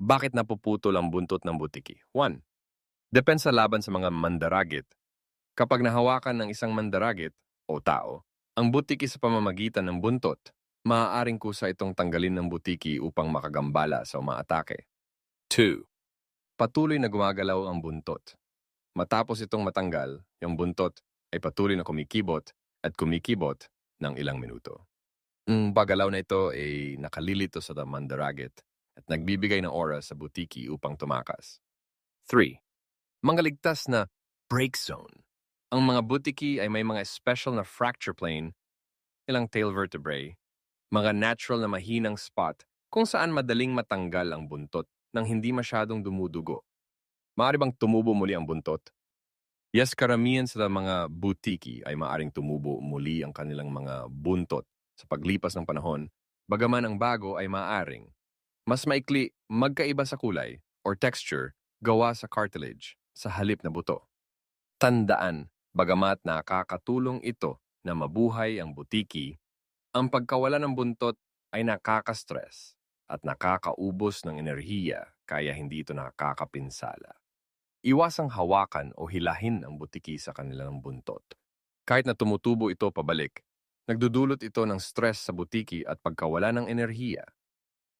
Bakit napuputol ang buntot ng butiki? 1. Depensa laban sa mga mandaragit. Kapag nahawakan ng isang mandaragit o tao, ang butiki sa pamamagitan ng buntot, maaaring kusa itong tanggalin ng butiki upang makagambala sa umaatake. 2. Patuloy na gumagalaw ang buntot. Matapos itong matanggal, yung buntot ay patuloy na kumikibot at kumikibot ng ilang minuto. Ang pagalaw na ito ay nakalilito sa mandaragit at nagbibigay ng oras sa butiki upang tumakas. 3. Mga ligtas na break zone. Ang mga butiki ay may mga special na fracture plane, ilang tail vertebrae, mga natural na mahinang spot kung saan madaling matanggal ang buntot nang hindi masyadong dumudugo. Maaari bang tumubo muli ang buntot? Yes, karamihan sa mga butiki ay maaring tumubo muli ang kanilang mga buntot sa paglipas ng panahon, bagaman ang bago ay maaring mas maikli, magkaiba sa kulay or texture gawa sa cartilage sa halip na buto. Tandaan, bagamat nakakatulong ito na mabuhay ang butiki, ang pagkawala ng buntot ay nakaka-stress at nakakaubos ng enerhiya kaya hindi ito nakakapinsala. Iwasang hawakan o hilahin ang butiki sa kanilang buntot. Kahit na tumutubo ito pabalik, nagdudulot ito ng stress sa butiki at pagkawala ng enerhiya